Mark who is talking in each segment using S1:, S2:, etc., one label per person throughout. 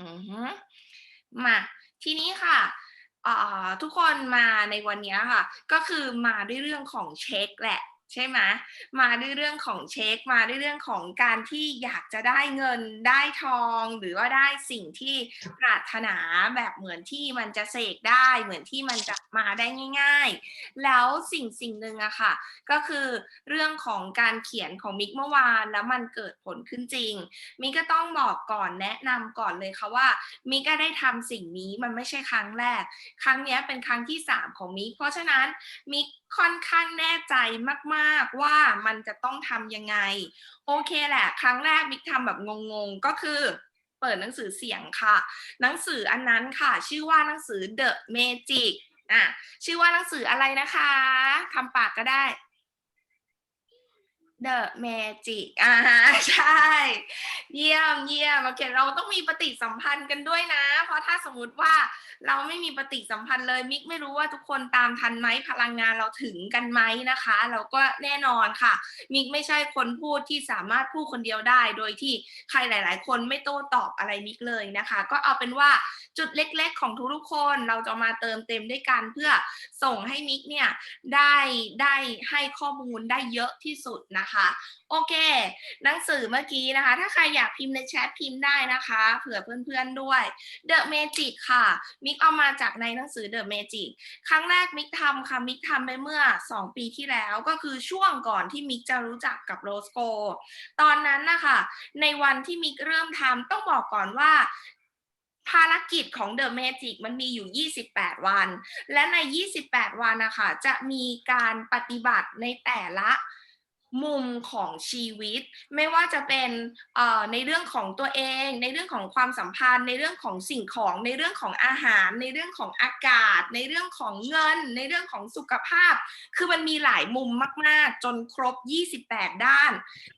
S1: อือฮึมาทีนี้ค่ะอ่าทุกคนมาในวันนี้ค่ะ ก็คือมาด้วยเรื่องของเช็คแหละ ใช่ไหมมาด้วยเรื่องของเช็ค มาด้วยเรื่องของการที่อยากจะได้เงินได้ทอง หรือว่าได้สิ่งที่ปรารถนาแบบเหมือนที่มันจะเสกได้เหมือนที่มันจะมาได้ง่าย ๆ แล้วสิ่งสิ่งหนึ่งอะค่ะ ก็คือเรื่องของการเขียนของมิกเมื่อวานแล้วมันเกิดผลขึ้นจริง มิกก็ต้องบอกก่อนแนะนำก่อนเลยค่ะว่า มิกก็ได้ทำสิ่งนี้มันไม่ใช่ครั้งแรก ครั้งนี้เป็นครั้งที่ 3 ของมิกเพราะฉะนั้นมิก ค่อนข้างแน่ใจมากๆว่ามันจะต้องทำยังไง โอเคแหละ ครั้งแรกมิกทำแบบงงๆ ก็คือเปิดหนังสือเสียงค่ะ หนังสืออันนั้นค่ะ ชื่อว่าหนังสือ The Magic อะชื่อว่าหนังสืออะไรนะคะทำปากก็ได้ The Magic อ่าใช่ เยี่ยมเยี่ยมโอเคเราต้องมีปฏิสัมพันธ์กันด้วยนะ เพราะถ้าสมมุติว่าเราไม่มีปฏิสัมพันธ์เลยมิกไม่รู้ว่าทุกคนตามทันไหมพลังงานเราถึงกันไหมนะคะเราก็แน่นอนค่ะ มิกไม่ใช่คนพูดที่สามารถพูดคนเดียวได้ โดยที่ใครหลาย ๆ คนไม่โต้ตอบอะไรมิกเลยนะคะ ก็เอาเป็นว่าจุดเล็ก ๆ ของทุกๆคนเราจะมาเติมเต็มด้วยกันเพื่อส่งให้มิกเนี่ยได้ได้ให้ข้อมูลได้เยอะที่สุดนะคะโอเค หนังสือเมื่อกี้นะคะ ถ้าใครอยากพิมพ์ในแชทพิมพ์ได้นะคะ เผื่อเพื่อนๆด้วย The Magic ค่ะ มิกเอามาจากในหนังสือ The Magic ครั้งแรกมิกทำค่ะมิกทำไปเมื่อ 2 ปีที่แล้วก็คือช่วงก่อนที่มิกจะรู้จักกับโรสโกตอนนั้นนะคะในวันที่มิกเริ่มทำต้องบอกก่อนว่าภารกิจของ The Magic มันมีอยู่ 28 วัน และใน 28 วันนะคะ จะมีการปฏิบัติในแต่ละ มุมของชีวิต ไม่ว่าจะเป็นในเรื่องของตัวเอง ในเรื่องของความสัมพันธ์ ในเรื่องของสิ่งของ ในเรื่องของอาหาร ในเรื่องของอากาศ ในเรื่องของเงิน ในเรื่องของสุขภาพ คือมันมีหลายมุมมาก ๆ จนครบ 28 ด้าน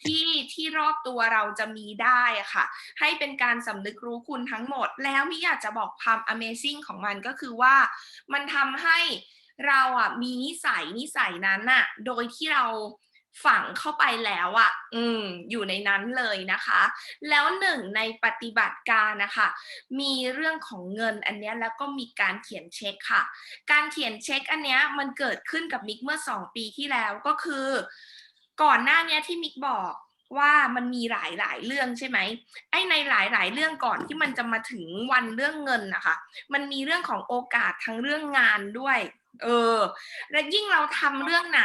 S1: ที่ที่รอบตัวเราจะมีได้ค่ะ ให้เป็นการสำนึกรู้คุณทั้งหมด แล้วมิอยากจะบอกความ Amazing ของมันก็คือว่ามันทำให้เราอะมีนิสัยนิสัยนั้นอะ โดยที่เรา ฝังเข้าไปแล้วอะ อืม อยู่ในนั้นเลยนะคะ แล้วหนึ่งในปฏิบัติการนะคะ มีเรื่องของเงินอันเนี้ยแล้วก็มีการเขียนเช็คค่ะ การเขียนเช็คอันเนี้ยมันเกิดขึ้นกับมิกเมื่อสองปีที่แล้วก็คือ ก่อนหน้าเนี้ยที่มิกบอกว่ามันมีหลายหลายๆเรื่องใช่ไหมไอ้ในหลายหลายๆเรื่องก่อนที่มันจะมาถึงวันเรื่องเงินนะคะ มันมีเรื่องของโอกาสทั้งเรื่องงานด้วย เออ และยิ่งเราทำเรื่องไหน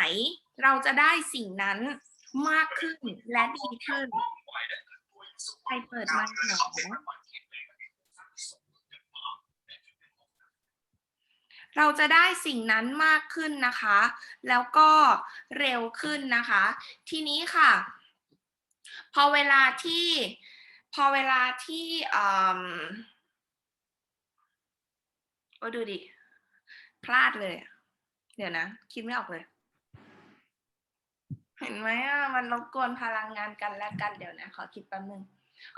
S1: เราจะได้สิ่งนั้นมากขึ้นและดีขึ้นใครเปิดไมค์หนอเราจะได้สิ่งนั้นมากขึ้นนะคะ แล้วก็เร็วขึ้นนะคะ ทีนี้ค่ะ พอเวลาที่พอเวลาที่อืมโอ้ดูดิ พลาดเลย เดี๋ยวนะ คิดไม่ออกเลย เห็นไหมอะมันรบกวนพลังงานกันและกันเดี๋ยวนะขอคิดแป๊บนึง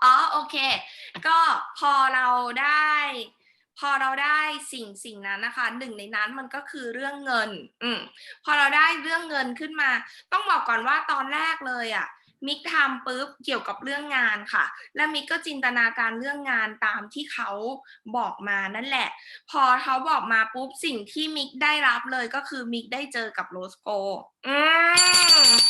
S1: อ๋อโอเค ก็พอเราได้ พอเราได้สิ่งสิ่งนั้นนะคะหนึ่งในนั้นมันก็คือเรื่องเงิน อืมพอเราได้เรื่องเงินขึ้นมา ต้องบอกก่อนว่าตอนแรกเลยอะมิกทำปุ๊บเกี่ยวกับเรื่องงานค่ะ และมิกก็จินตนาการเรื่องงานตามที่เขาบอกมานั่นแหละ พอเขาบอกมาปุ๊บสิ่งที่มิกได้รับเลยก็คือมิกได้เจอกับโรสโกอืม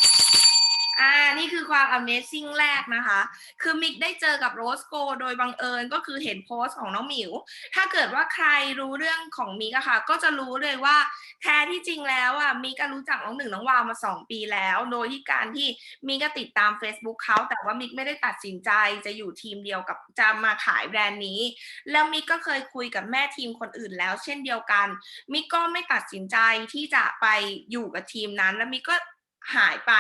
S1: อ่านี่คือความ Amazing แรกนะคะ คือมิกได้เจอกับโรสโกโดยบังเอิญก็คือเห็นโพสต์ของน้องหมิว ถ้าเกิดว่าใครรู้เรื่องของมิกอะค่ะ ก็จะรู้เลยว่าแท้ที่จริงแล้วอะมิกก็รู้จักน้องหนึ่งน้องวาวมาสองปีแล้ว โดยที่การที่มิกก็ติดตาม Facebook เขาแต่ว่ามิกไม่ได้ตัดสินใจจะอยู่ทีมเดียวกับจะมาขายแบรนด์นี้ แล้วมิกก็เคยคุยกับแม่ทีมคนอื่นแล้ว เช่นเดียวกันมิกก็ไม่ตัดสินใจที่จะไปอยู่กับทีมนั้น แล้วมิกก็ หายไป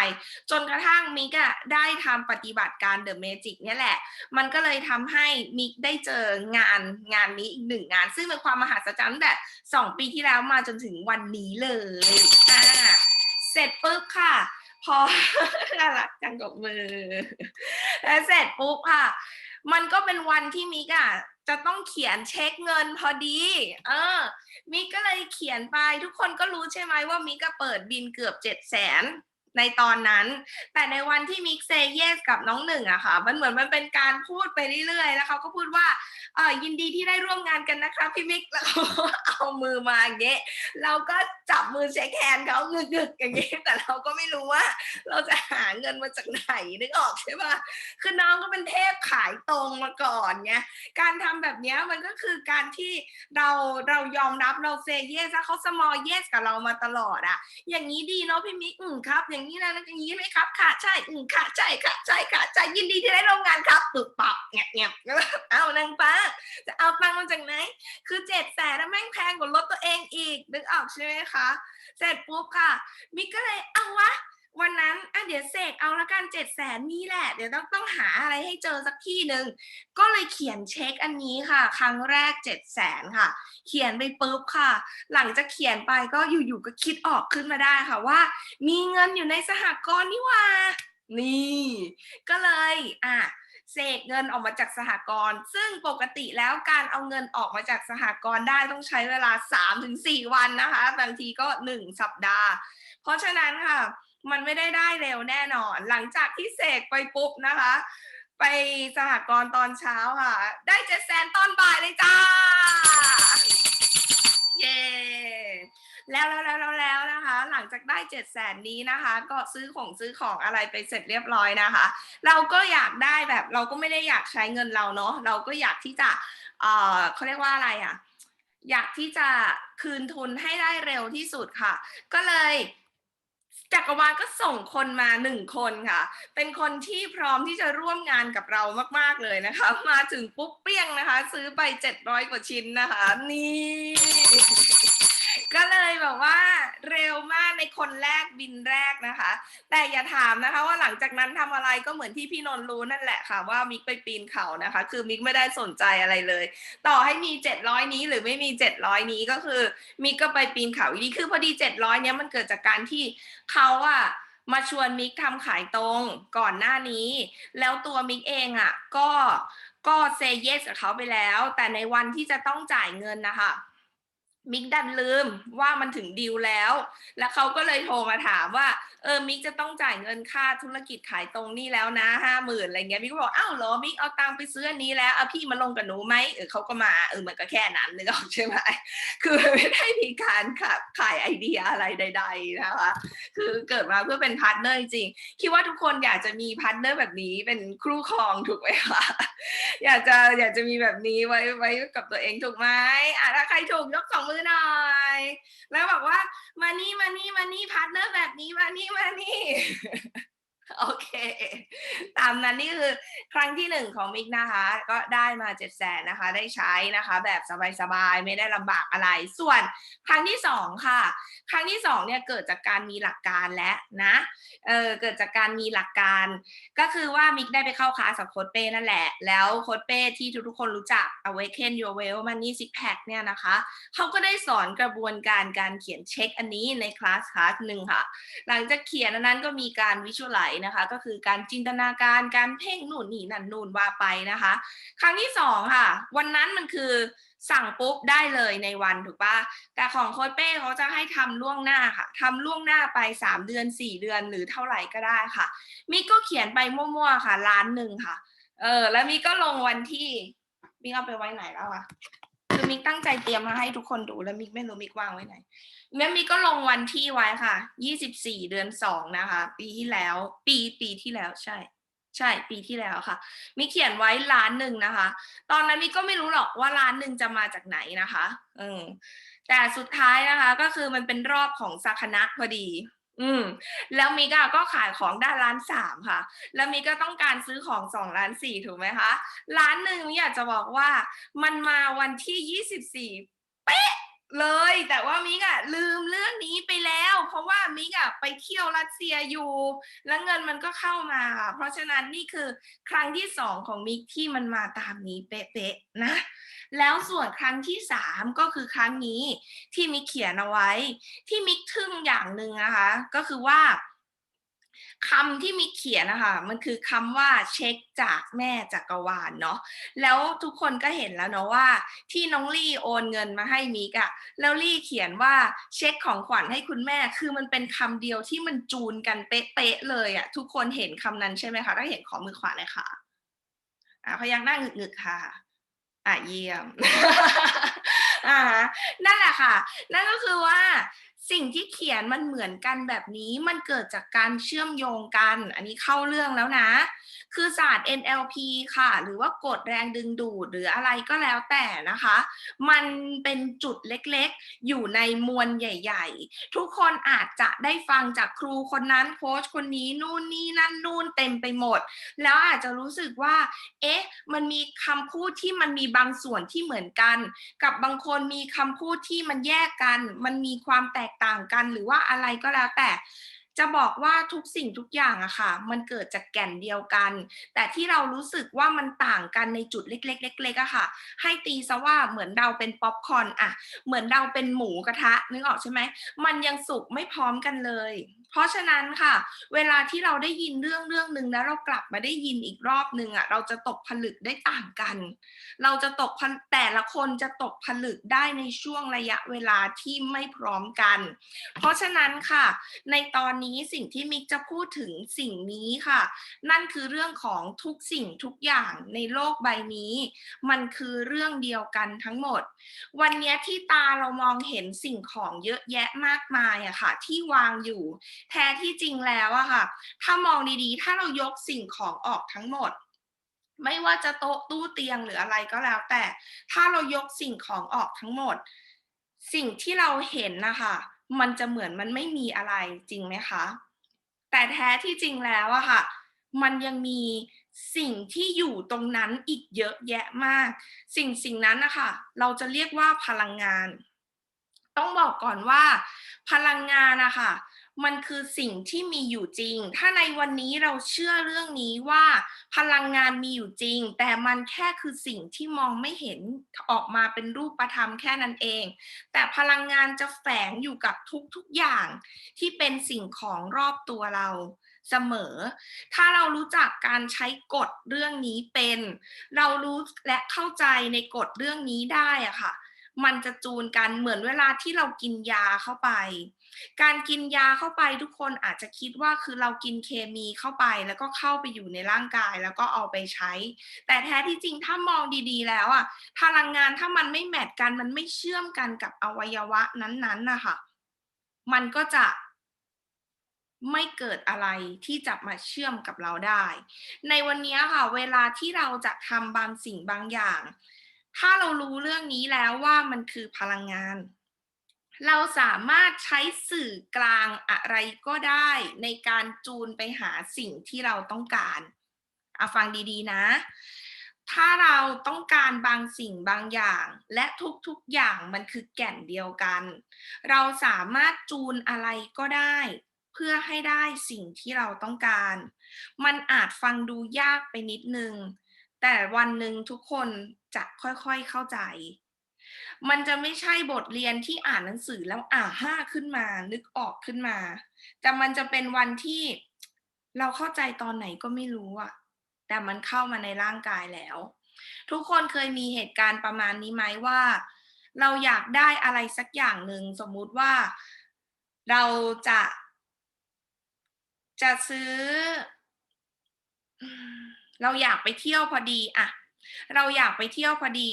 S1: จนกระทั่งมิกอะได้ทำปฏิบัติการเดอะเมจิกเนี่ยแหละ มันก็เลยทำให้มิกได้เจองานงานนี้อีกหนึ่งงาน ซึ่งเป็นความมหัศจรรย์แต่สองปีที่แล้วมาจนถึงวันนี้เลยอ่าเสร็จปุ๊บค่ะ พอน่ารักจังกับมือแล้วเสร็จปุ๊บค่ะ มันก็เป็นวันที่มิกอะจะต้องเขียนเช็คเงินพอดี เออ มิกก็เลยเขียนไปทุกคนก็รู้ใช่ไหมว่ามิกก็เปิดบินเกือบเจ็ดแสน ในตอนนั้น แต่ในวันที่มิกเซเยสกับน้องหนึ่งอะค่ะ มันเหมือนมันเป็นการพูดไปเรื่อยๆ แล้วเขาก็พูดว่าเออยินดีที่ได้ร่วมงานกันนะครับพี่มิกแล้วเขาก็เอามือมาอย่างเงี้ยเราก็จับมือเช็คแฮนเขาเงึกๆอย่างเงี้ยแต่เราก็ไม่รู้ว่า เราจะหาเงินมาจากไหนนึกออกใช่ปะคือน้องก็เป็นเทพขายตรงมาก่อนไงการทำแบบเนี้ยมันก็คือการที่เราเรายอมรับเราเซเยสแล้วเขาสมอลเยสกับเรามาตลอดอะอย่างนี้ดีเนาะพี่มิกอืมครับอย่างนี้นะอย่างนี้ไหมครับ ค่ะใช่อืมค่ะใช่ค่ะใช่ค่ะใช่ยินดีที่ได้ร่วมงานครับปึกปับเงียบเงียบเอานางป้าจะเอาตังค์มาจากไหน คือเจ็ดแสนแล้วแม่งแพงกว่ารถตัวเองอีกนึกออกใช่ไหมคะเสร็จปุ๊บค่ะมิกก็เลยเอาวะ วันนั้นอะเดี๋ยวเสกเอาละกันเจ็ดแสนนี่แหละ เดี๋ยวต้องต้องหาอะไรให้เจอสักที่หนึ่งก็เลยเขียนเช็คอันนี้ค่ะ ครั้งแรกเจ็ดแสนค่ะ เขียนไปปุ๊บค่ะ หลังจากเขียนไปก็อยู่ๆก็คิดออกขึ้นมาได้ค่ะว่า มีเงินอยู่ในสหกรณ์นี่ว่า นี่ ก็เลยอะเสกเงินออกมาจากสหกรณ์ซึ่งปกติแล้วการเอาเงินออกมาจากสหกรณ์ได้ต้องใช้เวลา 3-4 วันนะคะ บางทีก็ 1 สัปดาห์ เพราะฉะนั้นค่ะ มันไม่ได้ได้เร็วแน่นอน หลังจากที่เสกไปปุ๊บนะคะ ไปสหกรณ์ตอนเช้าค่ะ ได้เจ็ดแสนตอนบ่ายเลยจ้า เย้แล้วแล้วแล้วแล้วแล้วนะคะ หลังจากได้เจ็ดแสนนี้นะคะ ก็ซื้อของซื้อของอะไรไปเสร็จเรียบร้อยนะคะ เราก็อยากได้แบบเราก็ไม่ได้อยากใช้เงินเราเนาะเราก็อยากที่จะเออเขาเรียกว่าอะไรอะอยากที่จะคืนทุนให้ได้เร็วที่สุดค่ะ ก็เลย จักรวาลก็ส่งคนมาหนึ่งคนค่ะ เป็นคนที่พร้อมที่จะร่วมงานกับเรามาก ๆ เลยนะคะ มาถึงปุ๊บเปี้ยงนะคะ ซื้อไปเจ็ดร้อยกว่าชิ้นนะคะ นี่ ก็เลยแบบว่าเร็วมากในคนแรกบินแรกนะคะ แต่อย่าถามนะคะ ว่าหลังจากนั้นทำอะไรก็เหมือนที่พี่นนท์รู้นั่นแหละค่ะ ว่ามิกไปปีนเขานะคะ คือมิกไม่ได้สนใจอะไรเลย ต่อให้มี 700 นี้หรือไม่มี 700 นี้ก็คือมิกก็ไปปีนเขาอยู่ดีคือพอดี 700 เนี้ยมันเกิดจากการที่เขาอะมาชวนมิกทำขายตรงก่อนหน้านี้ แล้วตัวมิกเองอะก็ก็เซเยสกับเขาไปแล้ว แต่ในวันที่จะต้องจ่ายเงินนะคะ มิกดันลืมว่ามันถึงดีลแล้ว แล้วเขาก็เลยโทรมาถามว่าเออมิกจะต้องจ่ายเงินค่าธุรกิจขายตรงนี่แล้วนะห้าหมื่นอะไรเงี้ยมิกก็บอกอ้าวเหรอมิกเอาตังไปซื้ออันนี้แล้วเอาพี่มาลงกับหนูไหมเออเขาก็มาเออมันก็แค่นั้นนึกออกใช่ไหมคือไม่ได้มีการขาขายไอเดียอะไรใด ๆนะคะคือเกิดมาเพื่อเป็นพาร์ทเนอร์จริงคิดว่าทุกคนอยากจะมีพาร์ทเนอร์แบบนี้เป็นครูครองถูกไหมคะอยากจะอยากจะมีแบบนี้ไว้ไว้กับตัวเองถูกไหมอะถ้าใครถูกยกสองมือหน่อย แล้วบอกว่ามานี่มานี่มานี่พาร์ทเนอร์แบบนี้มานี่มานี่ โอเค ตามนั้นนี่คือครั้งที่หนึ่งของมิกนะคะ ก็ได้มาเจ็ดแสนนะคะ ได้ใช้นะคะ แบบสบายๆ ไม่ได้ลำบากอะไร ส่วนครั้งที่สองค่ะ ครั้งที่สองเนี่ยเกิดจากการมีหลักการและนะเออเกิดจากการมีหลักการ ก็คือว่ามิกได้ไปเข้าคลาสกับโค้ดเป้นั่นแหละ แล้วโค้ดเป้ที่ทุกๆคนรู้จัก Awaken Your Well Money Six Pack เนี่ยนะคะเขาก็ได้สอนกระบวนการการเขียนเช็คอันนี้ในคลาสคลาสหนึ่งค่ะ หลังจากเขียนอันนั้นก็มีการวิชวลไลนะคะ ก็คือการจินตนาการการเพ่งหนู่นนี่นั่นนูนว่าไปนะคะ ครั้งที่สองค่ะ วันนั้นมันคือสั่งปุ๊บได้เลยในวันถูกปะแต่ของโค้ดเป้เขาจะให้ทำล่วงหน้าค่ะทำล่วงหน้าไป 3 เดือน 4 เดือนหรือเท่าไหร่ก็ได้ค่ะ มิกก็เขียนไปมั่วๆค่ะล้านหนึ่งค่ะ เออ แล้วมิกก็ลงวันที่มิกเอาไปไว้ไหนแล้วอะคือมิกตั้งใจเตรียมมาให้ทุกคนดูแล้วมิกไม่รู้มิกวางไว้ไหน แม่มิกก็ลงวันที่ไว้ค่ะ24เดือน2นะคะ ปีที่แล้ว ปีปีที่แล้วใช่ ใช่ ปีที่แล้วค่ะมิกเขียนไว้ล้านหนึ่งนะคะ ตอนนั้นมิกก็ไม่รู้หรอกว่าล้านหนึ่งจะมาจากไหนนะคะเออแต่สุดท้ายนะคะ ก็คือมันเป็นรอบของสักนะพอดี อืม แล้วมิกอะก็ขายของได้ล้านสามค่ะ แล้วมิกก็ต้องการซื้อของสองล้านสี่ถูกไหมคะ ล้านหนึ่งมิอยากจะบอกว่ามันมาวันที่ยี่สิบสี่ เลยแต่ว่ามิกอะลืมเรื่องนี้ไปแล้ว เพราะว่ามิกอะไปเที่ยวรัสเซียอยู่ แล้วเงินมันก็เข้ามาค่ะเพราะฉะนั้นนี่คือครั้งที่สองของมิกที่มันมาตามนี้เป๊ะๆนะแล้วส่วนครั้งที่สามก็คือครั้งนี้ที่มิกเขียนเอาไว้ ที่มิกทึ่งอย่างหนึ่งนะคะ ก็คือว่า คำที่มิกเขียนนะคะมันคือคำว่าเช็คจากแม่จักรวาลเนาะแล้วทุกคนก็เห็นแล้วเนาะว่า ที่น้องลี่โอนเงินมาให้มิกอะแล้วลี่เขียนว่าเช็คของขวัญให้คุณแม่ คือมันเป็นคำเดียวที่มันจูนกันเป๊ะๆเลยอะทุกคนเห็นคำนั้นใช่ไหมคะถ้าเห็นขอมือขวาเลยค่ะอะพยักหน้าหงึกๆค่ะอะเยี่ยมอ่าฮะนั่นแหละค่ะ นั่นก็คือว่า สิ่งที่เขียนมันเหมือนกันแบบนี้มันเกิดจากการเชื่อมโยงกัน อันนี้เข้าเรื่องแล้วนะ คือศาสตร์ NLP ค่ะ หรือว่ากฎแรงดึงดูดหรืออะไรก็แล้วแต่นะคะ มันเป็นจุดเล็กๆ อยู่ในมวลใหญ่ ๆ ทุกคนอาจจะได้ฟังจากครูคนนั้นโค้ชคนนี้นู่นนี่นั่นนู่นเต็มไปหมด แล้วอาจจะรู้สึกว่า เอ๊ะ มันมีคำพูดที่มันมีบางส่วนที่เหมือนกัน กับบางคนมีคำพูดที่มันแยกกัน มันมีความแตกต่างกัน หรือว่าอะไรก็แล้วแต่จะบอกว่าทุกสิ่งทุกอย่างอะค่ะ มันเกิดจากแก่นเดียวกัน แต่ที่เรารู้สึกว่ามันต่างกันในจุดเล็กๆเล็กๆอะค่ะ ให้ตีซะว่าเหมือนเราเป็นป๊อปคอร์นอะเหมือนเราเป็นหมูกระทะนึกออกใช่ไหมมันยังสุกไม่พร้อมกันเลยเพราะฉะนั้นค่ะ เวลาที่เราได้ยินเรื่องเรื่องหนึ่งแล้วเรากลับมาได้ยินอีกรอบหนึ่งอะเราจะตกผลึกได้ต่างกัน เราจะตกผลแต่ละคนจะตกผลึกได้ในช่วงระยะเวลาที่ไม่พร้อมกัน เพราะฉะนั้นค่ะ ในตอนนี้สิ่งที่มิกจะพูดถึงสิ่งนี้ค่ะ นั่นคือเรื่องของทุกสิ่งทุกอย่างในโลกใบนี้ มันคือเรื่องเดียวกันทั้งหมด วันนี้ที่ตาเรามองเห็นสิ่งของเยอะแยะมากมายอะค่ะ ที่วางอยู่แท้ที่จริงแล้วอะค่ะ ถ้ามองดีๆ ถ้าเรายกสิ่งของออกทั้งหมด ไม่ว่าจะโต๊ะตู้เตียงหรืออะไรก็แล้ว แต่ถ้าเรายกสิ่งของออกทั้งหมด สิ่งที่เราเห็นนะคะมันจะเหมือนมันไม่มีอะไรจริงไหมคะ แต่แท้ที่จริงแล้วอะค่ะ มันยังมีสิ่งที่อยู่ตรงนั้นอีกเยอะแยะมาก สิ่งสิ่งนั้นนะคะเราจะเรียกว่าพลังงาน ต้องบอกก่อนว่า พลังงานนะคะ มันคือสิ่งที่มีอยู่จริง ถ้าในวันนี้เราเชื่อเรื่องนี้ว่า พลังงานมีอยู่จริง แต่มันแค่คือสิ่งที่มองไม่เห็นออกมาเป็นรูปธรรมแค่นั้นเอง แต่พลังงานจะแฝงอยู่กับทุกๆอย่าง ที่เป็นสิ่งของรอบตัวเราเสมอ ถ้าเรารู้จักการใช้กฎเรื่องนี้เป็น เรารู้และเข้าใจในกฎเรื่องนี้ได้อะค่ะ มันจะจูนกันเหมือนเวลาที่เรากินยาเข้าไป การกินยาเข้าไปทุกคนอาจจะคิดว่าคือเรากินเคมีเข้าไปแล้วก็เข้าไปอยู่ในร่างกายแล้วก็เอาไปใช้ แต่แท้ที่จริงถ้ามองดีๆ แล้วอะพลังงานถ้ามันไม่แมทกันมันไม่เชื่อมกันกับอวัยวะนั้นๆนะคะมันก็จะไม่เกิดอะไรที่จะมาเชื่อมกับเราได้ ในวันนี้ค่ะ เวลาที่เราจะทำบางสิ่งบางอย่าง ถ้าเรารู้เรื่องนี้แล้วว่ามันคือพลังงาน เราสามารถใช้สื่อกลางอะไรก็ได้ในการจูนไปหาสิ่งที่เราต้องการอะฟังดีๆนะ ถ้าเราต้องการบางสิ่งบางอย่าง และทุกๆอย่างมันคือแก่นเดียวกัน เราสามารถจูนอะไรก็ได้ เพื่อให้ได้สิ่งที่เราต้องการ มันอาจฟังดูยากไปนิดนึง แต่วันหนึ่งทุกคนจะค่อยๆเข้าใจ มันจะไม่ใช่บทเรียนที่อ่านหนังสือแล้วอ่าห้าขึ้นมา นึกออกขึ้นมา แต่มันจะเป็นวันที่เราเข้าใจตอนไหนก็ไม่รู้อะแต่มันเข้ามาในร่างกายแล้ว ทุกคนเคยมีเหตุการณ์ประมาณนี้ไหมว่า เราอยากได้อะไรสักอย่างหนึ่งสมมุติว่าเราจะ จะซื้อ เราอยากไปเที่ยวพอดีอะ เราอยากไปเที่ยวพอดี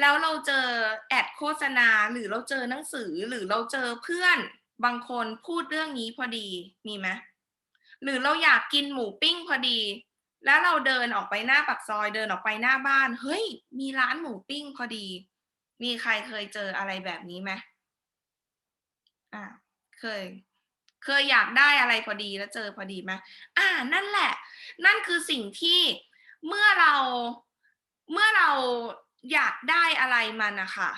S1: แล้วเราเจอแอดโฆษณา หรือเราเจอหนังสือหรือเราเจอเพื่อนบางคนพูดเรื่องนี้พอดีมีไหมหรือเราอยากกินหมูปิ้งพอดี แล้วเราเดินออกไปหน้าปากซอยเดินออกไปหน้าบ้าน เฮ้ย มีร้านหมูปิ้งพอดี มีใครเคยเจออะไรแบบนี้ไหมอ่าเคยเคยอยากได้อะไรพอดีแล้วเจอพอดีไหมอ่า นั่นแหละ นั่นคือสิ่งที่เมื่อเรา เมื่อเราอยากได้อะไรมันนะคะ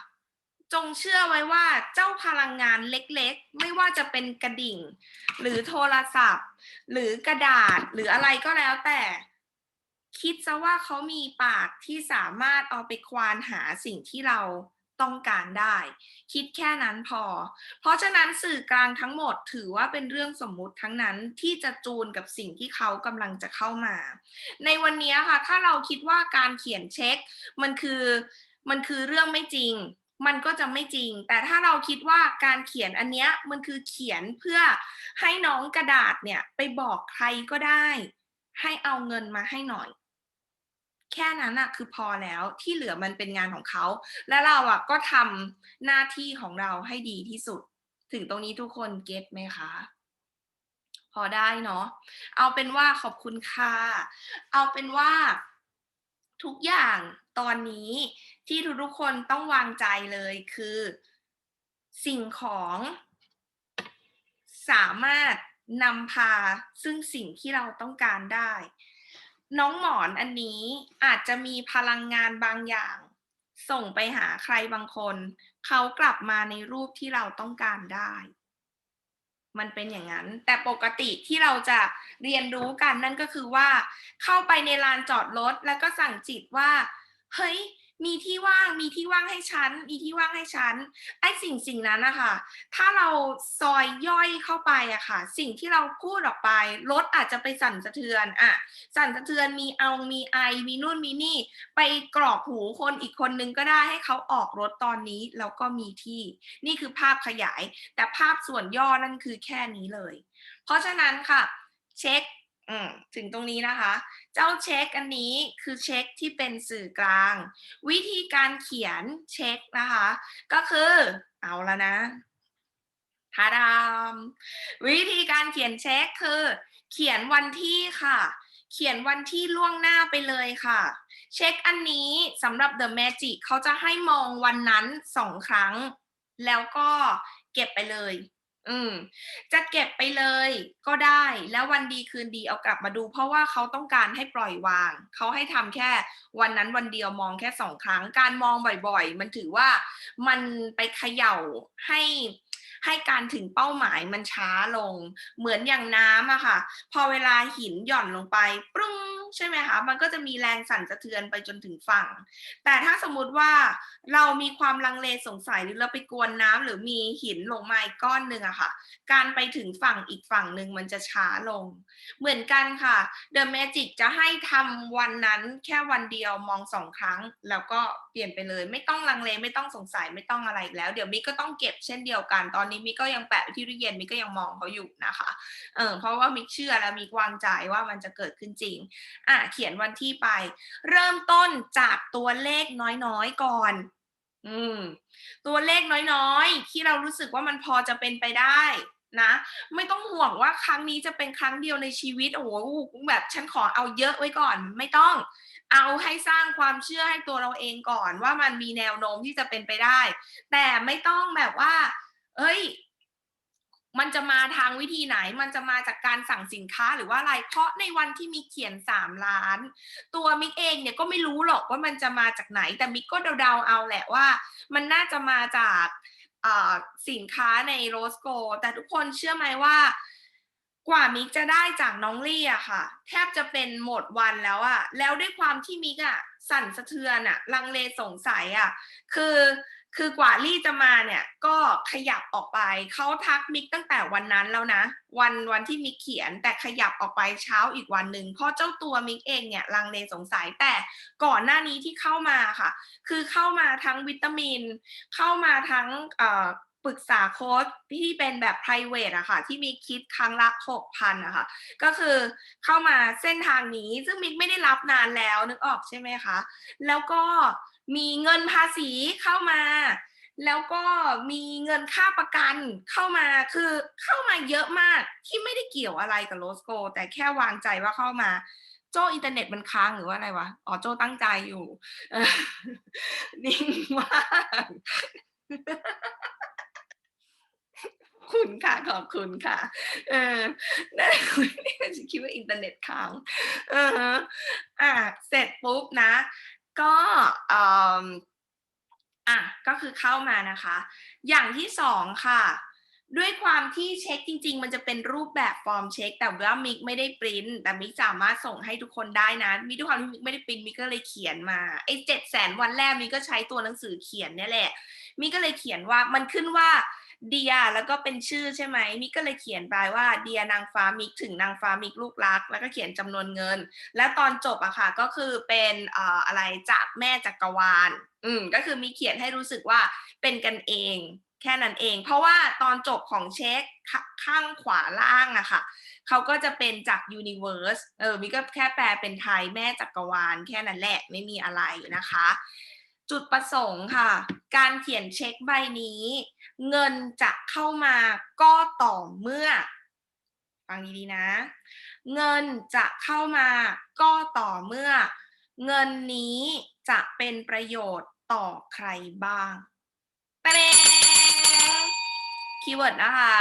S1: จงเชื่อไว้ว่าเจ้าพลังงานเล็กๆ ไม่ว่าจะเป็นกระดิ่ง หรือโทรศัพท์ หรือกระดาษหรืออะไรก็แล้วแต่ คิดซะว่าเขามีปากที่สามารถเอาไปควานหาสิ่งที่เรา ต้องการได้ คิดแค่นั้นพอ เพราะฉะนั้นสื่อกลางทั้งหมดถือว่าเป็นเรื่องสมมุติทั้งนั้นที่จะจูนกับสิ่งที่เขากำลังจะเข้ามา ในวันนี้ค่ะถ้าเราคิดว่าการเขียนเช็ค มันคือมันคือเรื่องไม่จริง มันก็จะไม่จริง แต่ถ้าเราคิดว่าการเขียนอันเนี้ยมันคือเขียนเพื่อให้น้องกระดาษเนี่ยไปบอกใครก็ได้ ให้เอาเงินมาให้หน่อย แค่นั้นอะคือพอแล้วที่เหลือมันเป็นงานของเขา และเราอะก็ทำหน้าที่ของเราให้ดีที่สุด ถึงตรงนี้ทุกคนเก็ตไหมคะพอได้เนาะ เอาเป็นว่าขอบคุณค่ะ เอาเป็นว่าทุกอย่างตอนนี้ที่ทุกๆคนต้องวางใจเลยคือ สิ่งของสามารถนำพาซึ่งสิ่งที่เราต้องการได้ น้องหมอนอันนี้อาจจะมีพลังงานบางอย่าง ส่งไปหาใครบางคน เขากลับมาในรูปที่เราต้องการได้ มันเป็นอย่างนั้น แต่ปกติที่เราจะเรียนรู้กันนั่นก็คือว่า เข้าไปในลานจอดรถแล้วก็สั่งจิตว่า เฮ้ย มีที่ว่างมีที่ว่างให้ฉันมีที่ว่างให้ฉันไอ้สิ่งสิ่งนั้นนะคะถ้าเราซอยย่อยเข้าไปอะค่ะ สิ่งที่เราพูดออกไปรถอาจจะไปสั่นสะเทือนอะสั่นสะเทือนมีเอามีไอมีนู่นมีนี่ ไปกรอกหูคนอีกคนนึงก็ได้ให้เขาออกรถตอนนี้แล้วก็มีที่ นี่คือภาพขยาย แต่ภาพส่วนย่อนั่นคือแค่นี้เลย เพราะฉะนั้นค่ะ เช็ค อืมถึงตรงนี้นะคะ เจ้าเช็คอันนี้คือเช็คที่เป็นสื่อกลาง วิธีการเขียนเช็คนะคะ ก็คือเอาแล้วนะทาดามวิธีการเขียนเช็คคือ เขียนวันที่ค่ะ เขียนวันที่ล่วงหน้าไปเลยค่ะ เช็คอันนี้สำหรับ The Magic เขาจะให้มองวันนั้นสองครั้ง แล้วก็เก็บไปเลย อืม จะเก็บไปเลยก็ได้ แล้ววันดีคืนดีเอากลับมาดู เพราะว่าเขาต้องการให้ปล่อยวาง เขาให้ทำแค่วันนั้นวันเดียวมองแค่สองครั้ง การมองบ่อยๆ มันถือว่ามันไปเขย่าให้ให้การถึงเป้าหมายมันช้าลง เหมือนอย่างน้ำอะค่ะ พอเวลาหินหย่อนลงไปปรุ้ง ใช่ไหมคะ มันก็จะมีแรงสั่นสะเทือนไปจนถึงฝั่ง แต่ถ้าสมมุติว่าเรามีความลังเลสงสัยหรือเราไปกวนน้ำหรือมีหินลงมาอีกก้อนหนึ่งอะค่ะ การไปถึงฝั่งอีกฝั่งหนึ่งมันจะช้าลง เหมือนกันค่ะ The Magic จะให้ทำวันนั้นแค่วันเดียวมองสองครั้งแล้วก็ ปลี่ยนไปเลย ไม่ต้องลังเลไม่ต้องสงสัยไม่ต้องอะไรอีกแล้ว เดี๋ยวมิกก็ต้องเก็บเช่นเดียวกัน ตอนนี้มิกก็ยังแปะที่ตู้เย็นมิกก็ยังมองเขาอยู่นะคะเออเพราะว่ามิกเชื่อแล้วมิกวางใจว่ามันจะเกิดขึ้นจริงอะเขียนวันที่ไป เริ่มต้นจากตัวเลขน้อยๆก่อนอืมตัวเลขน้อยๆ ที่เรารู้สึกว่ามันพอจะเป็นไปได้นะไม่ต้องห่วงว่าครั้งนี้จะเป็นครั้งเดียวในชีวิตโอ้โหแบบฉันขอเอาเยอะไว้ก่อนไม่ต้อง เอาให้สร้างความเชื่อให้ตัวเราเองก่อนว่ามันมีแนวโน้มที่จะเป็นไปได้ แต่ไม่ต้องแบบว่า เอ้ย มันจะมาทางวิธีไหน มันจะมาจากการสั่งสินค้าหรือว่าอะไร เพราะในวันที่มิกเขียนสามล้าน ตัวมิกเองเนี่ยก็ไม่รู้หรอกว่ามันจะมาจากไหน แต่มิกก็เดาๆเอาแหละว่า มันน่าจะมาจากสินค้าในโรสโก แต่ทุกคนเชื่อไหมว่า กว่ามิกจะได้จากน้องลี่อะค่ะ แทบจะเป็นหมดวันแล้วอะแล้วด้วยความที่มิกอะสั่นสะเทือนอะลังเลสงสัยอะคือคือกว่าลี่จะมาเนี่ยก็ขยับออกไปเขาทักมิกตั้งแต่วันนั้นแล้วนะ วันวันที่มิกเขียนแต่ขยับออกไปเช้าอีกวันหนึ่งเพราะเจ้าตัวมิกเองเนี่ยลังเลสงสัยแต่ก่อนหน้านี้ที่เข้ามาค่ะ คือเข้ามาทั้งวิตามิน เข้ามาทั้งเอ่อ ปรึกษาโค้ชที่เป็นแบบ private อะค่ะ ที่มีคิดครั้งละหกพันอะค่ะ ก็คือเข้ามาเส้นทางนี้ซึ่งมิกไม่ได้รับนานแล้วนึกออกใช่ไหมคะ แล้วก็มีเงินภาษีเข้ามา แล้วก็มีเงินค่าประกันเข้ามาคือเข้ามาเยอะมากที่ไม่ได้เกี่ยวอะไรกับโรสโก แต่แค่วางใจว่าเข้ามาโจอินเทอร์เน็ตมันค้างหรือว่าอะไรวะ อ๋อโจตั้งใจอยู่นิ่งมาก คุณค่ะขอบคุณค่ะเออนั่นฉันคิดว่าอินเทอร์เน็ตค้างเอออะเสร็จปุ๊บนะ ก็เอ่ออะก็คือเข้ามานะคะ อย่างที่สองค่ะ ด้วยความที่เช็คจริง ๆ มันจะเป็นรูปแบบฟอร์มเช็ค แต่ว่ามิกไม่ได้ปริ้นแต่มิกสามารถส่งให้ทุกคนได้นะมิกด้วยความที่มิกไม่ได้ปริ้นมิกก็เลยเขียนมาไอ้เจ็ดแสนวันแรกมิกก็ใช้ตัวหนังสือเขียนเนี่ยแหละมิกก็เลยเขียนว่ามันขึ้นว่า เดียแล้วก็เป็นชื่อใช่ไหมมิกก็เลยเขียนไปว่าเดียนางฟ้ามิกถึงนางฟ้ามิกลูกรัก แล้วก็เขียนจำนวนเงิน และตอนจบอะค่ะก็คือเป็นออะไรจากแม่จักรวาล อืมก็คือมีเขียนให้รู้สึกว่าเป็นกันเองแค่นั้นเอง เพราะว่าตอนจบของเช็คข้างขวาล่างอะค่ะเขาก็จะเป็นจาก Universe เออมิก็แค่แปลเป็นไทยแม่จักรวาล แค่นั้นแหละไม่มีอะไรนะคะ จุดประสงค์ค่ะ การเขียนเช็คใบนี้ เงินจะเข้ามาก็ต่อเมื่อ ฟังดีๆนะ เงินจะเข้ามาก็ต่อเมื่อ เงินนี้จะเป็นประโยชน์ต่อใครบ้างตะเดคีย์เวิร์ดนะคะ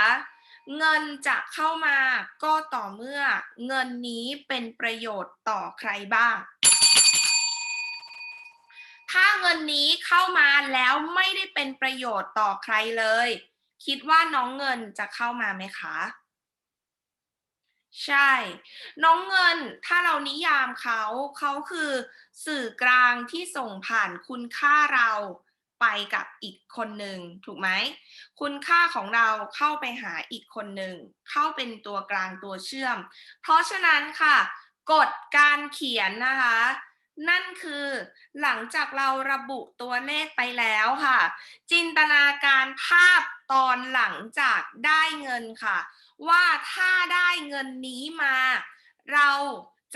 S1: เงินจะเข้ามาก็ต่อเมื่อ เงินนี้เป็นประโยชน์ต่อใครบ้าง ถ้าเงินนี้เข้ามาแล้วไม่ได้เป็นประโยชน์ต่อใครเลย คิดว่าน้องเงินจะเข้ามาไหมคะ ใช่ น้องเงินถ้าเรานิยามเขาเขาคือสื่อกลางที่ส่งผ่านคุณค่าเราไปกับอีกคนหนึ่งถูกไหม คุณค่าของเราเข้าไปหาอีกคนหนึ่งเข้าเป็นตัวกลางตัวเชื่อม เพราะฉะนั้นค่ะ กฎการเขียนนะคะ นั่นคือหลังจากเราระบุตัวเลขไปแล้วค่ะ จินตนาการภาพตอนหลังจากได้เงินค่ะ ว่าถ้าได้เงินนี้มา เรา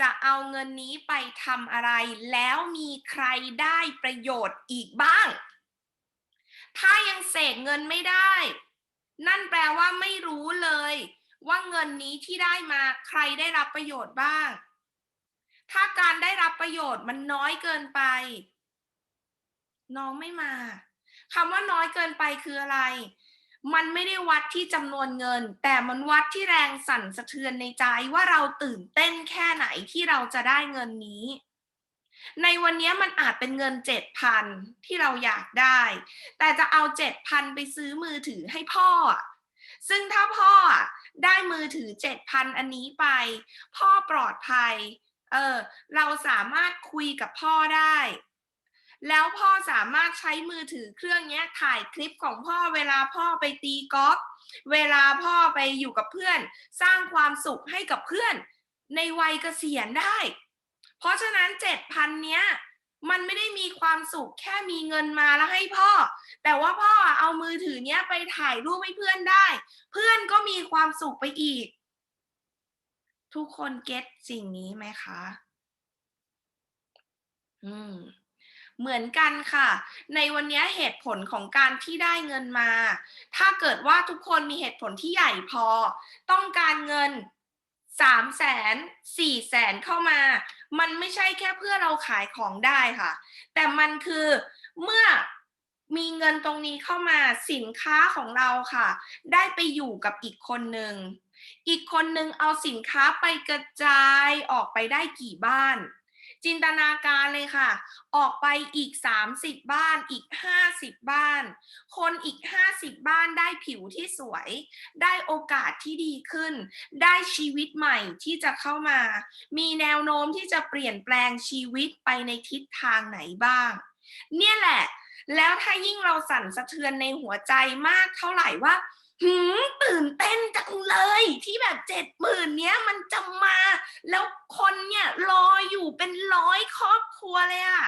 S1: จะเอาเงินนี้ไปทำอะไร แล้วมีใครได้ประโยชน์อีกบ้าง ถ้ายังเสกเงินไม่ได้ นั่นแปลว่าไม่รู้เลย ว่าเงินนี้ที่ได้มาใครได้รับประโยชน์บ้าง ถ้าการได้รับประโยชน์มันน้อยเกินไป น้องไม่มาคำว่าน้อยเกินไปคืออะไร มันไม่ได้วัดที่จำนวนเงิน แต่มันวัดที่แรงสั่นสะเทือนในใจว่าเราตื่นเต้นแค่ไหนที่เราจะได้เงินนี้ ในวันนี้มันอาจเป็นเงินเจ็ดพันที่เราอยากได้ แต่จะเอาเจ็ดพันไปซื้อมือถือให้พ่อ ซึ่งถ้าพ่อได้มือถือเจ็ดพันอันนี้ไป พ่อปลอดภัย เออเราสามารถคุยกับพ่อได้ แล้วพ่อสามารถใช้มือถือเครื่องเนี้ยถ่ายคลิปของพ่อเวลาพ่อไปตีกอล์ฟเวลาพ่อไปอยู่กับเพื่อน สร้างความสุขให้กับเพื่อน ในวัยเกษียณได้ เพราะฉะนั้นเจ็ดพันเนี้ยมันไม่ได้มีความสุขแค่มีเงินมาแล้วให้พ่อ แต่ว่าพ่อเอามือถือเนี้ยไปถ่ายรูปให้เพื่อนได้ เพื่อนก็มีความสุขไปอีก ทุกคนเก็ตสิ่งนี้ไหมคะ อืม เหมือนกันค่ะ ในวันนี้เหตุผลของการที่ได้เงินมา ถ้าเกิดว่าทุกคนมีเหตุผลที่ใหญ่พอ ต้องการเงินสามแสนสี่แสนเข้ามา มันไม่ใช่แค่เพื่อเราขายของได้ค่ะ แต่มันคือเมื่อมีเงินตรงนี้เข้ามาสินค้าของเราค่ะ ได้ไปอยู่กับอีกคนหนึ่ง อีกคนหนึ่งเอาสินค้าไปกระจายออกไปได้กี่บ้าน จินตนาการเลยค่ะ ออกไปอีก 30 บ้านอีก 50 บ้าน คนอีก 50 บ้านได้ผิวที่สวย ได้โอกาสที่ดีขึ้น ได้ชีวิตใหม่ที่จะเข้ามา มีแนวโน้มที่จะเปลี่ยนแปลงชีวิตไปในทิศทางไหนบ้าง เนี่ยแหละ แล้วถ้ายิ่งเราสั่นสะเทือนในหัวใจมากเท่าไหร่ว่า หืมตื่นเต้นจังเลยที่แบบเจ็ดหมื่นเนี้ยมันจะมา แล้วคนเนี่ยรออยู่เป็นร้อยครอบครัวเลยอะ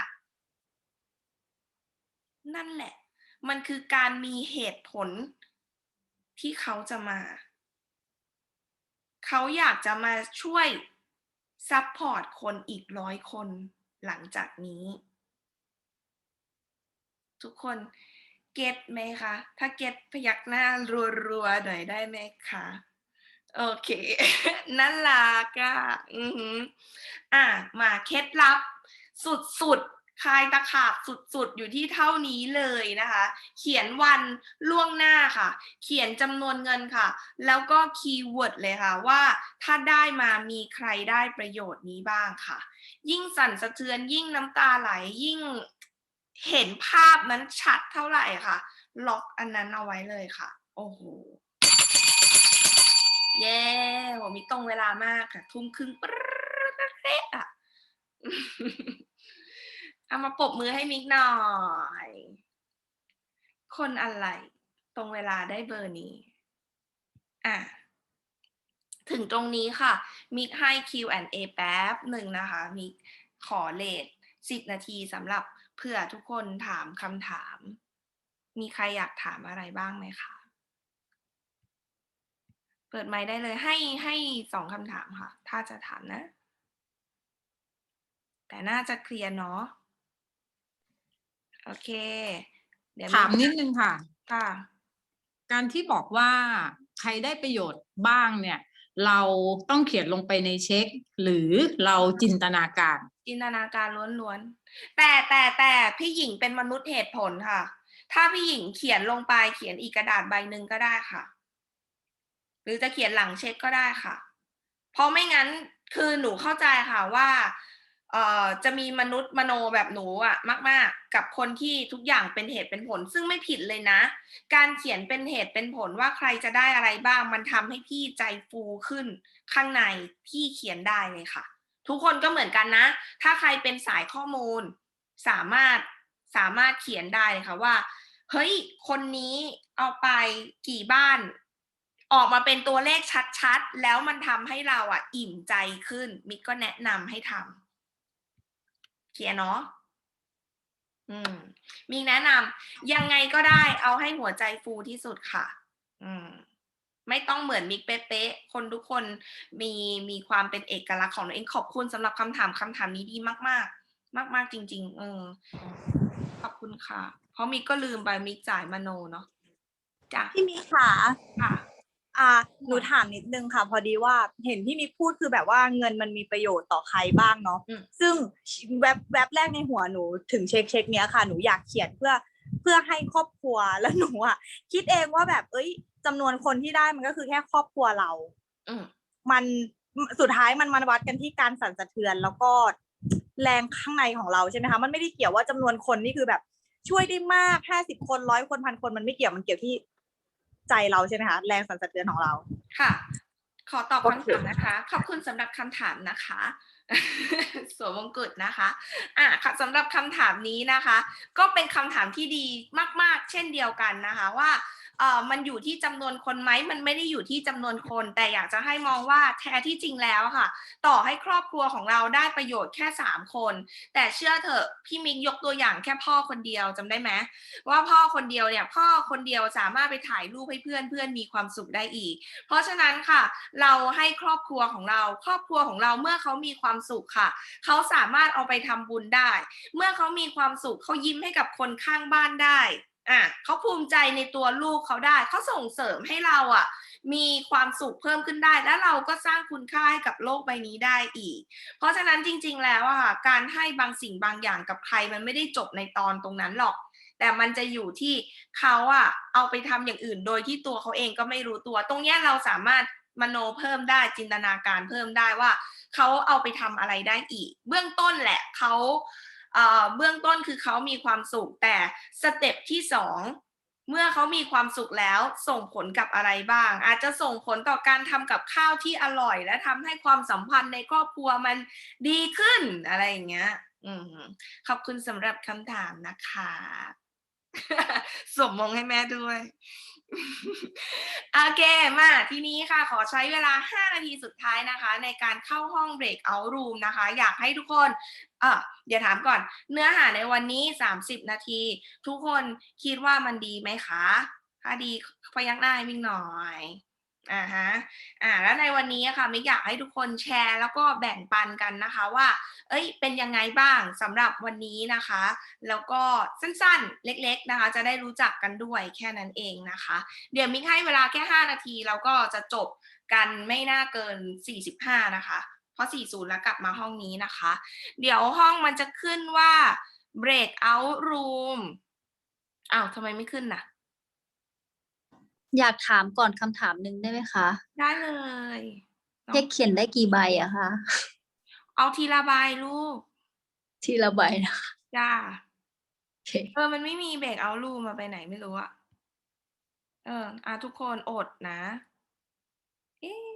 S1: นั่นแหละ มันคือการมีเหตุผลที่เขาจะมา เขาอยากจะมาช่วยซัพพอร์ตคนอีกร้อยคนหลังจากนี้ ทุกคน เก็ตไหมคะ ถ้าเก็ตพยักหน้ารัวๆหน่อยได้ไหมคะ โอเคน่ารักอะอือหืออะ มาเคล็ดลับ สุดๆ คลายตะขาบสุดๆ อยู่ที่เท่านี้เลยนะคะ เขียนวันล่วงหน้าค่ะ เขียนจำนวนเงินค่ะ แล้วก็คีย์เวิร์ดเลยค่ะว่าถ้าได้มามีใครได้ประโยชน์นี้บ้างค่ะ ยิ่งสั่นสะเทือนยิ่งน้ำตาไหลยิ่ง เห็นภาพนั้นชัดเท่าไหร่ค่ะ ล็อกอันนั้นเอาไว้เลยค่ะ โอ้โห เย้โหมีตรงเวลามากค่ะ ทุ่มครึ่งปรึ๊ดอะเอามาปรบมือให้มิกหน่อย คนอะไร ตรงเวลาได้เบอร์นี้ อะ ถึงตรงนี้ค่ะ มิกให้ Q&A แป๊บหนึ่งนะคะ มิกขอเลทสิบนาทีสำหรับ ผื่อทุกคนถามคำถาม มีใครอยากถามอะไรบ้างไหมคะ เปิดไมค์ได้เลยให้ให้สองคำถามค่ะ ถ้าจะถามนะ แต่น่าจะเคลียร์เนาะ โอเค เดี๋ยว
S2: ถามนิดนึงค่ะ
S1: ค่ะ
S2: การที่บอกว่าใครได้ประโยชน์บ้างเนี่ย เราต้องเขียนลงไปในเช็ค หรือเราจินตนาการ
S1: จินตนาการล้วนๆ แต่แต่แต่พี่หญิงเป็นมนุษย์เหตุผลค่ะ ถ้าพี่หญิงเขียนลงไปเขียนอีกกระดาษใบหนึ่งก็ได้ค่ะ หรือจะเขียนหลังเช็คก็ได้ค่ะ เพราะไม่งั้นคือหนูเข้าใจค่ะว่าเอ่อจะมีมนุษย์มโนแบบหนูอะมาก ๆ กับคนที่ทุกอย่างเป็นเหตุเป็นผล ซึ่งไม่ผิดเลยนะ การเขียนเป็นเหตุเป็นผลว่าใครจะได้อะไรบ้าง มันทำให้พี่ใจฟูขึ้น ข้างในพี่เขียนได้เลยค่ะ ทุกคนก็เหมือนกันนะ ถ้าใครเป็นสายข้อมูล สามารถสามารถเขียนได้เลยค่ะว่า เฮ้ย คนนี้เอาไปกี่บ้าน ออกมาเป็นตัวเลขชัดๆ แล้วมันทำให้เราอะ อิ่มใจขึ้น มิกก็แนะนำให้ทำเคลียร์เนาะอืม มีแนะนำยังไงก็ได้เอาให้หัวใจฟูที่สุดค่ะ อืม ไม่ต้องเหมือนมิกเป๊ะๆคนทุกคนมีมีความเป็นเอกลักษณ์ของตัวเองขอบคุณสำหรับคำถามคำถามนี้ดีมาก ๆ มาก ๆ จริง ๆ เออ ขอบคุณค่ะ เพราะมิกก็ลืมไปมิกจ่ายมโนเนาะจ้ะ
S3: พี่มิกค่ะ
S1: ค่ะ
S3: อ่าหนูถามนิดนึงค่ะ พอดีว่าเห็นพี่มิกพูดคือแบบว่าเงินมันมีประโยชน์ต่อใครบ้างเนาะ
S1: อืม
S3: ซึ่งแวบแวบแรกในหัวหนูถึงเช็คเช็คเนี้ยค่ะหนูอยากเขียนเพื่อ เพื่อให้ครอบครัวแล้วหนูอะคิดเองว่าแบบเอ้ย จำนวนคนที่ได้มันก็คือแค่ครอบครัวเรา
S1: อืม
S3: มันสุดท้ายมันมันวัดกันที่การสั่นสะเทือนแล้วก็แรงข้างในของเราใช่ไหมคะมันไม่ได้เกี่ยวว่าจำนวนคนนี่คือแบบ ช่วยได้มากห้าสิบคนร้อยคนพันคนมันไม่เกี่ยวมันเกี่ยวที่ใจเราใช่ไหมคะแรงสั่นสะเทือนของเรา
S1: ค่ะ ขอตอบ
S3: โอ
S1: คำ
S3: เค
S1: ถามนะคะ ขอบคุณสำหรับคำถามนะคะสวมมงกุฎนะคะอะค่ะสำหรับคำถามนี้นะคะ ก็เป็นคำถามที่ดีมาก ๆ เช่นเดียวกันนะคะว่า เอ่อมันอยู่ที่จำนวนคนไหมมันไม่ได้อยู่ที่จำนวนคน แต่อยากจะให้มองว่าแท้ที่จริงแล้วค่ะ ต่อให้ครอบครัวของเราได้ประโยชน์แค่สามคน แต่เชื่อเถอะพี่มิกยกตัวอย่างแค่พ่อคนเดียวจำได้ไหมว่าพ่อคนเดียวเนี่ยพ่อคนเดียวสามารถไปถ่ายรูปให้เพื่อนเพื่อนมีความสุขได้อีก เพราะฉะนั้นค่ะ เราให้ครอบครัวของเรา ครอบครัวของเราเมื่อเขามีความสุขค่ะ เขาสามารถเอาไปทำบุญได้ เมื่อเขามีความสุขเขายิ้มให้กับคนข้างบ้านได้ อะเขาภูมิใจในตัวลูกเขาได้เขาส่งเสริมให้เราอะ มีความสุขเพิ่มขึ้นได้ แล้วเราก็สร้างคุณค่าให้กับโลกใบนี้ได้อีก เพราะฉะนั้นจริง ๆ แล้วอะ่ะการให้บางสิ่งบางอย่างกับใครมันไม่ได้จบในตอนตรงนั้นหรอก แต่มันจะอยู่ที่เขาอะเอาไปทำอย่างอื่น โดยที่ตัวเขาเองก็ไม่รู้ตัว ตรงนี้เราสามารถมโนเพิ่มได้จินตนาการเพิ่มได้ว่าเขาเอาไปทำอะไรได้อีก เบื้องต้นแหละเขา เบื้องต้นคือเขามีความสุขแต่สเต็ปที่สองเมื่อเขามีความสุขแล้วส่งผลกับอะไรบ้าง อาจจะส่งผลต่อการทำกับข้าวที่อร่อย และทำให้ความสัมพันธ์ในครอบครัวมันดีขึ้นอะไรอย่างเงี้ยอขอบคุณสำหรับคำถามนะคะสมมงให้แม่ด้วย โอเคมาทีนี้ค่ะ ขอใช้เวลา 5 นาทีสุดท้ายนะคะ ในการเข้าห้อง break out room นะคะ อยากให้ทุกคนเออเดี๋ยวถามก่อน เนื้อหาในวันนี้ 30 นาที ทุกคนคิดว่ามันดีไหมคะ ถ้าดีพยักหน้าให้มิ่งหน่อย อ่าฮะ อ่า แล้วในวันนี้อะค่ะมิกอยากให้ทุกคนแชร์แล้วก็แบ่งปันกันนะคะว่า เอ้ย เป็นยังไงบ้างสำหรับวันนี้นะคะ แล้วก็สั้นๆ เล็ก ๆนะคะ จะได้รู้จักกันด้วยแค่นั้นเองนะคะ เดี๋ยวมิกให้เวลาแค่ 5 นาทีแล้วก็จะจบกันไม่น่าเกิน 45 นะคะ เพราะ 40 แล้วกลับมาห้องนี้นะคะ เดี๋ยวห้องมันจะขึ้นว่า break out room อ้าวทำไมไม่ขึ้นน่ะ
S4: อยากถามก่อนคำถามหนึ่งได้ไหมคะ
S1: ได้เลย
S4: เจ๊เขียนได้กี่ใบอะคะ
S1: เอาทีละใบลูก
S4: ทีละใบนะคะ
S1: จ้า
S4: โอเค
S1: เออ มันไม่มีเบรกเอาลูมาไปไหนไม่รู้อะเออ อะทุกคนอดนะ เอ๊ะ